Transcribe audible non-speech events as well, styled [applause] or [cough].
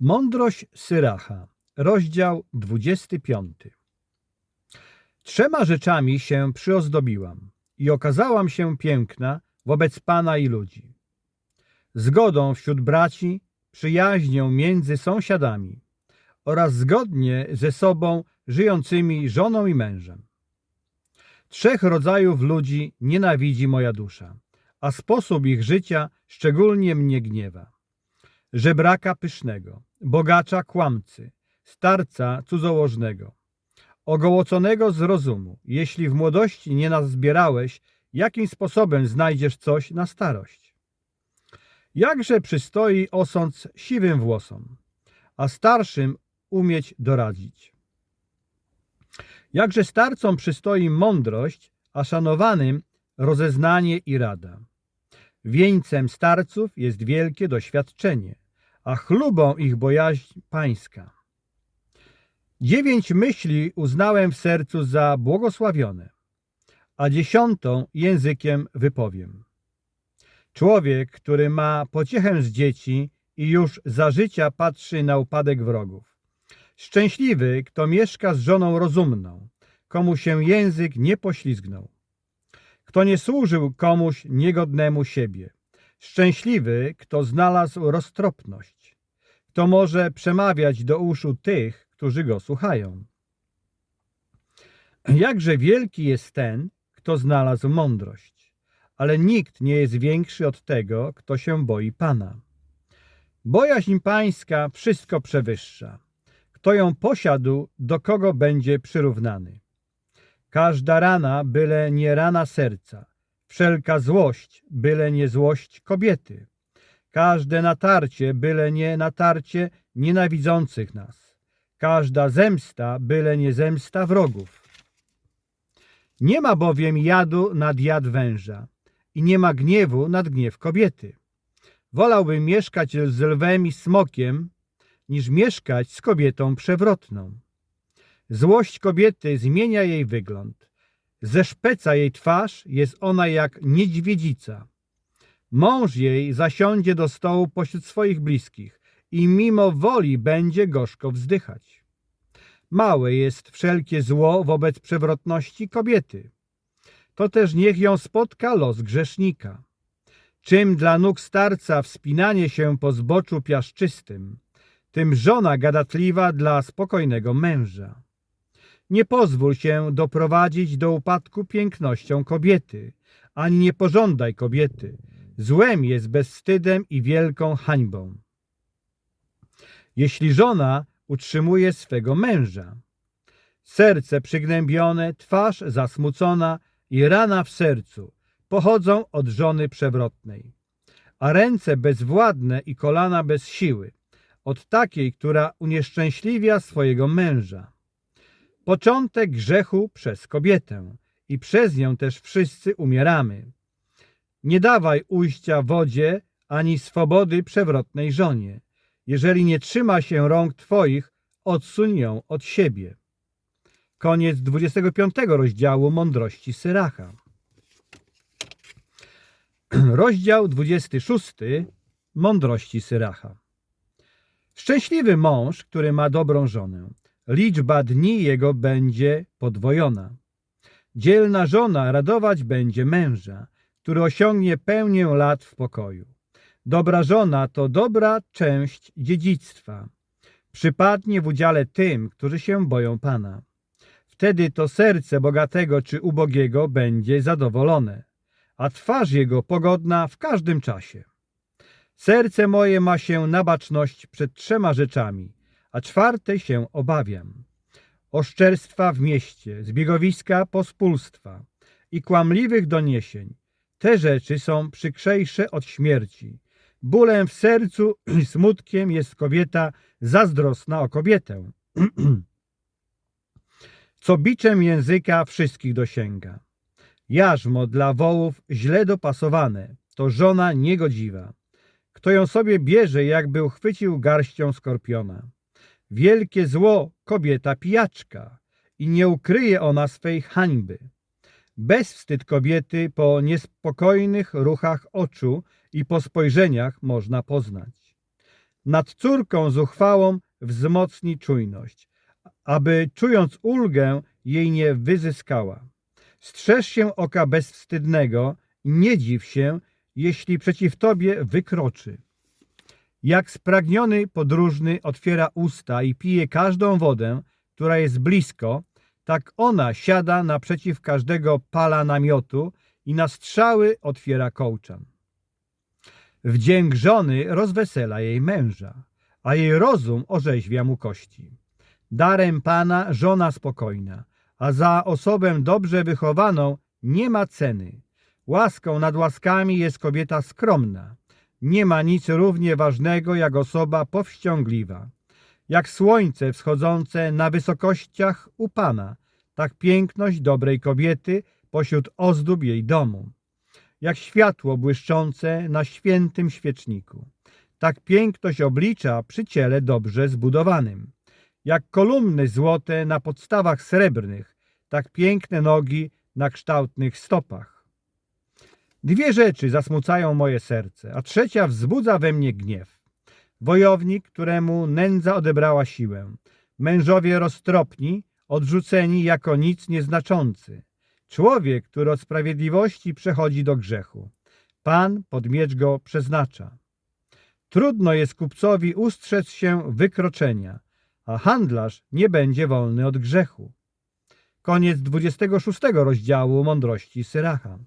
Mądrość Syracha, rozdział 25. Trzema rzeczami się przyozdobiłam i okazałam się piękna wobec Pana i ludzi. Zgodą wśród braci, przyjaźnią między sąsiadami oraz zgodnie ze sobą żyjącymi żoną i mężem. Trzech rodzajów ludzi nienawidzi moja dusza, a sposób ich życia szczególnie mnie gniewa żebraka pysznego, bogacza kłamcy, starca cudzołożnego, ogołoconego z rozumu. Jeśli w młodości nie nazbierałeś, jakim sposobem znajdziesz coś na starość? Jakże przystoi osąd siwym włosom, a starszym umieć doradzić. Jakże starcom przystoi mądrość, a szanowanym rozeznanie i rada. Wieńcem starców jest wielkie doświadczenie, a chlubą ich bojaźń pańska. Dziewięć myśli uznałem w sercu za błogosławione, a dziesiątą językiem wypowiem. Człowiek, który ma pociechę z dzieci i już za życia patrzy na upadek wrogów. Szczęśliwy, kto mieszka z żoną rozumną, komu się język nie poślizgnął. Kto nie służył komuś niegodnemu siebie. Szczęśliwy, kto znalazł roztropność. Kto może przemawiać do uszu tych, którzy go słuchają. Jakże wielki jest ten, kto znalazł mądrość, ale nikt nie jest większy od tego, kto się boi Pana. Bojaźń pańska wszystko przewyższa. Kto ją posiadł, do kogo będzie przyrównany. Każda rana, byle nie rana serca, wszelka złość, byle nie złość kobiety, każde natarcie, byle nie natarcie nienawidzących nas, każda zemsta, byle nie zemsta wrogów. Nie ma bowiem jadu nad jad węża i nie ma gniewu nad gniew kobiety. Wolałbym mieszkać z lwem i smokiem, niż mieszkać z kobietą przewrotną. Złość kobiety zmienia jej wygląd. Zeszpeca jej twarz, jest ona jak niedźwiedzica. Mąż jej zasiądzie do stołu pośród swoich bliskich i mimo woli będzie gorzko wzdychać. Małe jest wszelkie zło wobec przewrotności kobiety. To też niech ją spotka los grzesznika. Czym dla nóg starca wspinanie się po zboczu piaszczystym, tym żona gadatliwa dla spokojnego męża. Nie pozwól się doprowadzić do upadku pięknością kobiety, ani nie pożądaj kobiety. Złem jest bezwstydem i wielką hańbą. Jeśli żona utrzymuje swego męża, serce przygnębione, twarz zasmucona i rana w sercu pochodzą od żony przewrotnej, a ręce bezwładne i kolana bez siły, od takiej, która unieszczęśliwia swojego męża początek grzechu przez kobietę i przez nią też wszyscy umieramy. Nie dawaj ujścia wodzie ani swobody przewrotnej żonie. Jeżeli nie trzyma się rąk Twoich, odsuń ją od siebie. Koniec 25 rozdziału Mądrości Syracha. [clears throat] Rozdział 26 Mądrości Syracha. Szczęśliwy mąż, który ma dobrą żonę, liczba dni jego będzie podwojona. Dzielna żona radować będzie męża, który osiągnie pełnię lat w pokoju. Dobra żona to dobra część dziedzictwa. Przypadnie w udziale tym, którzy się boją Pana. Wtedy to serce bogatego czy ubogiego będzie zadowolone, a twarz jego pogodna w każdym czasie. Serce moje ma się na baczność przed trzema rzeczami – a czwartej się obawiam. Oszczerstwa w mieście, zbiegowiska pospólstwa i kłamliwych doniesień. Te rzeczy są przykrzejsze od śmierci. Bólem w sercu i [clears throat] smutkiem jest kobieta zazdrosna o kobietę. [clears throat] Co biczem języka wszystkich dosięga. Jarzmo dla wołów źle dopasowane, to żona niegodziwa. Kto ją sobie bierze, jakby uchwycił garścią skorpiona. Wielkie zło kobieta pijaczka i nie ukryje ona swej hańby. Bezwstyd kobiety po niespokojnych ruchach oczu i po spojrzeniach można poznać. Nad córką zuchwałą wzmocni czujność, aby czując ulgę jej nie wyzyskała. Strzeż się oka bezwstydnego nie dziw się, jeśli przeciw tobie wykroczy. Jak spragniony podróżny otwiera usta i pije każdą wodę, która jest blisko, tak ona siada naprzeciw każdego pala namiotu i na strzały otwiera kołczan. Wdzięk żony rozwesela jej męża, a jej rozum orzeźwia mu kości. Darem Pana żona spokojna, a za osobę dobrze wychowaną nie ma ceny. Łaską nad łaskami jest kobieta skromna. Nie ma nic równie ważnego jak osoba powściągliwa. Jak słońce wschodzące na wysokościach u Pana, tak piękność dobrej kobiety pośród ozdób jej domu. Jak światło błyszczące na świętym świeczniku. Tak piękność oblicza przy ciele dobrze zbudowanym. Jak kolumny złote na podstawach srebrnych, tak piękne nogi na kształtnych stopach. Dwie rzeczy zasmucają moje serce, a trzecia wzbudza we mnie gniew. Wojownik, któremu nędza odebrała siłę. Mężowie roztropni, odrzuceni jako nic nieznaczący. Człowiek, który od sprawiedliwości przechodzi do grzechu. Pan pod miecz go przeznacza. Trudno jest kupcowi ustrzec się wykroczenia, a handlarz nie będzie wolny od grzechu. Koniec 26 rozdziału mądrości Syracha.